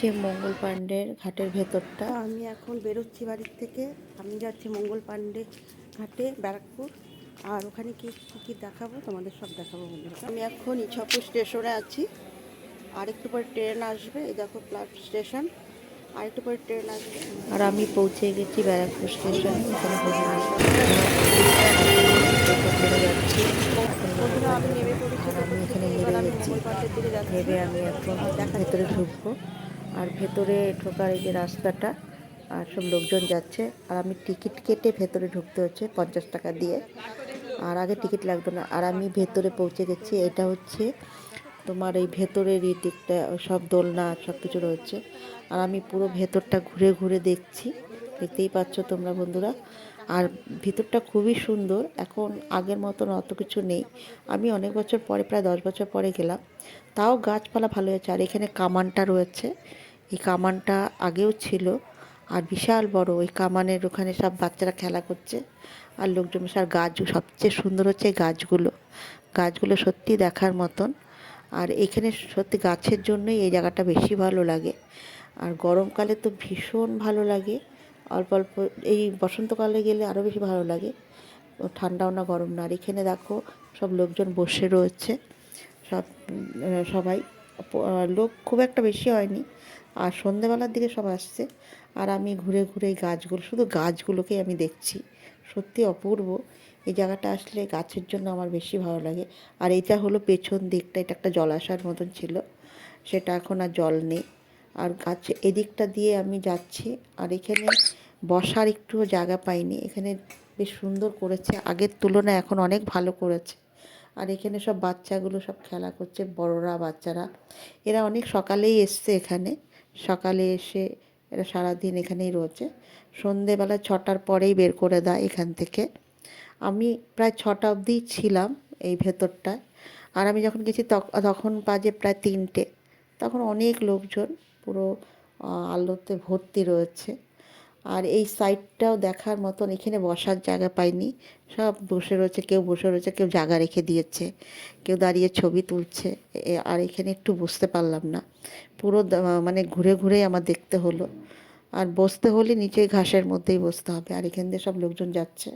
হচ্ছে মঙ্গল পাণ্ডের ঘাটের ভেতরটা। আমি এখন বেরোচ্ছি বাড়ির থেকে। আমি যাচ্ছি মঙ্গল পাণ্ডে ঘাটে, ব্যারাকপুর। আর ওখানে কি, কী কী দেখাবো? তোমাদের সব দেখাবো বন্ধুরা। আমি এখন ইছাপুর স্টেশনে আছি। আর একটু পরে ট্রেন আসবে। এই দেখো প্লাট স্টেশন। আর একটু পরে ট্রেন আসবে। আর আমি পৌঁছে গেছি ব্যারাকপুর স্টেশন। এখানে যাচ্ছি আমি এখানে নেমে গেছি। নেমে আমি এখন ভেতরে ঢুকবো। আর ভেতরে ঢোকার এই যে রাস্তাটা, আর সব লোকজন যাচ্ছে। আর আমি টিকিট কেটে ভেতরে ঢুকতে হচ্ছে পঞ্চাশ টাকা দিয়ে। আর আগে টিকিট লাগতো না। আর আমি ভেতরে পৌঁছে গেছি। এটা হচ্ছে তোমার এই ভেতরের এই দিকটা সব দোলনা, সব কিছু রয়েছে। আর আমি পুরো ভেতরটা ঘুরে ঘুরে দেখছি। দেখতেই পাচ্ছ তোমরা বন্ধুরা। আর ভিতরটা খুবই সুন্দর। এখন আগের মতন অত কিছু নেই। আমি অনেক বছর পরে, প্রায় দশ বছর পরে গেলাম। তাও গাছপালা ভালো হয়েছে। আর এখানে কামানটা রয়েছে। এই কামানটা আগেও ছিল। আর বিশাল বড়, ওই কামানের ওখানে সব বাচ্চারা খেলা করছে। আর লোকজন আর গাছ, সবচেয়ে সুন্দর হচ্ছে গাছগুলো। গাছগুলো সত্যি দেখার মতন। আর এখানে সত্যি গাছের জন্যই এই জায়গাটা বেশি ভালো লাগে। আর গরমকালে তো ভীষণ ভালো লাগে। অল্প অল্প, এই বসন্তকালে গেলে আরও বেশি ভালো লাগে। ঠান্ডাও না, গরম না। আর এখানে দেখো, সব লোকজন বসে রয়েছে। সব সবাই। লোক খুব একটা বেশি হয়নি। আর সন্ধেবেলার দিকে সব আসছে। আর আমি ঘুরে ঘুরে গাছগুলো, শুধু গাছগুলোকেই আমি দেখছি। সত্যি অপূর্ব। এই জায়গাটা আসলে গাছের জন্য আমার বেশি ভালো লাগে। আর এটা হলো পেছন দিকটা, এটা একটা জলাশয়ের মতন ছিল। সেটা এখন আর জল নেই। আর গাছ এদিকটা দিয়ে আমি যাচ্ছি। আর এখানে বসার একটু জায়গা পাইনি। এখানে বেশ সুন্দর করেছে। আগের তুলনায় এখন অনেক ভালো করেছে। আর এখানে সব বাচ্চাগুলো সব খেলা করছে, বড়রা, বাচ্চারা। এরা অনেক সকালেই এসছে এখানে। সকালে এসে এরা সারাদিন এখানেই রয়েছে। সন্ধেবেলা ছটার পরেই বের করে দেয় এখান থেকে। আমি প্রায় ছটা অবধি ছিলাম এই ভেতরটায়। আর আমি যখন গেছি তখন বাজে প্রায় তিনটে। তখন অনেক লোকজন পুরো আলোতে ভর্তি রয়েছে। আর এই সাইডটাও দেখার মতন এখানে বসার জায়গা পাইনি। সব বসে রয়েছে, কেউ বসে রয়েছে, কেউ জায়গা রেখে দিয়েছে, কেউ দাঁড়িয়ে ছবি তুলছে। আর এখানে একটু বসতে পারলাম না। পুরো মানে ঘুরে ঘুরে আমার দেখতে হলো। আর বসতে হলে নিচে ঘাসের মধ্যেই বসতে হবে, আর এখান দিয়ে সব লোকজন যাচ্ছে।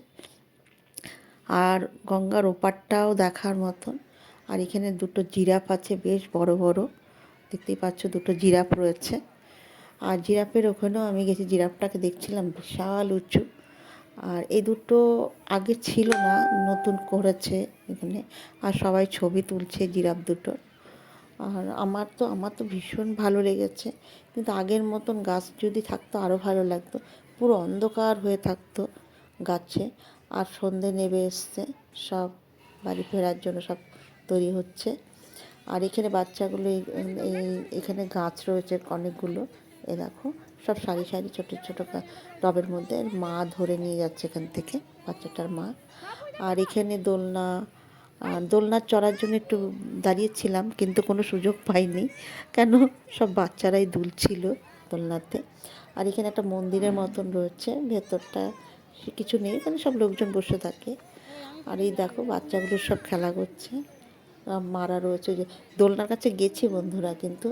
আর গঙ্গার ওপারটাও দেখার মতন। আর এখানে দুটো জিরাফ আছে, বেশ বড় বড়। দেখতেই পাচ্ছ দুটো জিরাফ রয়েছে। আর জিরাফের ওখানেও আমি গেছি, জিরাফটাকে দেখছিলাম বিশাল উঁচু। আর এই দুটো আগে ছিল না, নতুন করেছে এখানে। আর সবাই ছবি তুলছে জিরাফ দুটোর আর আমার তো আমার তো ভীষণ ভালো লেগেছে। কিন্তু আগের মতন গাছ যদি থাকতো আরও ভালো লাগতো। পুরো অন্ধকার হয়ে থাকতো গাছে। আর সন্ধে নেবে এসছে, সব বাড়ি ফেরার জন্য সব তৈরি হচ্ছে। আর এখানে বাচ্চাগুলো এখানে গাছ রয়েছে অনেকগুলো, এ দেখো, সব সারি সারি ছোটো ছোটো টবের মধ্যে মা ধরে নিয়ে যাচ্ছে এখান থেকে, বাচ্চাটার মা। আর এখানে দোলনা দোলনা চড়ার জন্য একটু দাঁড়িয়েছিলাম, কিন্তু কোনো সুযোগ পাইনি, কেন? সব বাচ্চারাই দুলছিল দোলনাতে। আর এখানে একটা মন্দিরের মতন রয়েছে, ভেতরটা কিছু নেই, এখানে সব লোকজন বসে থাকে। আর এই দেখো, বাচ্চাগুলো সব খেলা করছে। মারা রয়েছে। যে দোলনার কাছে গেছি বন্ধুরা, কিন্তু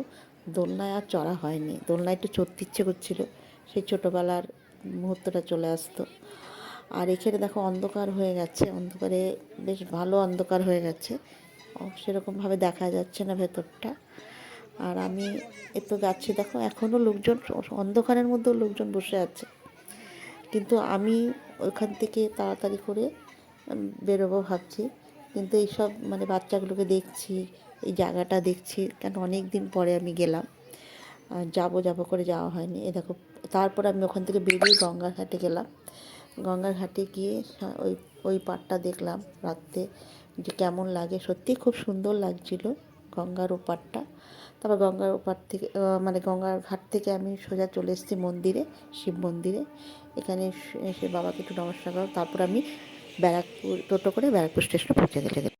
দোলনায় আর চড়া হয়নি। দোলনায় একটু চড়তে ইচ্ছে করছিল, সেই ছোটোবেলার মুহূর্তটা চলে আসতো। আর এখানে দেখো অন্ধকার হয়ে গেছে, অন্ধকারে বেশ ভালো অন্ধকার হয়ে গেছে। সেরকমভাবে দেখা যাচ্ছে না ভেতরটা। আর আমি এত যাচ্ছি, দেখো এখনও লোকজন, অন্ধকারের মধ্যেও লোকজন বসে আছে। কিন্তু আমি ওইখান থেকে তাড়াতাড়ি করে বেরোবো ভাবছি। কিন্তু এইসব মানে বাচ্চাগুলোকে দেখছি, এই জায়গাটা দেখছি, কেন অনেক দিন পরে আমি গেলাম। যাব যাব করে যাওয়া হয়নি। এ দেখো, তারপর আমি ওখান থেকে বেরিয়ে গঙ্গার ঘাটে গেলাম। গঙ্গার ঘাটে গিয়ে ওই ওই পাড়টা দেখলাম রাত্রে যে কেমন লাগে। সত্যিই খুব সুন্দর লাগছিল গঙ্গার ওপারটা তারপর গঙ্গার ওপার থেকে মানে গঙ্গার ঘাট থেকে আমি সোজা চলে এসেছি মন্দিরে, শিব মন্দিরে। এখানে এসে বাবাকে একটু নমস্কার করো তারপর আমি ব্যারাকপুর টোটো করে ব্যারাকপুর স্টেশনে পৌঁছে গেলে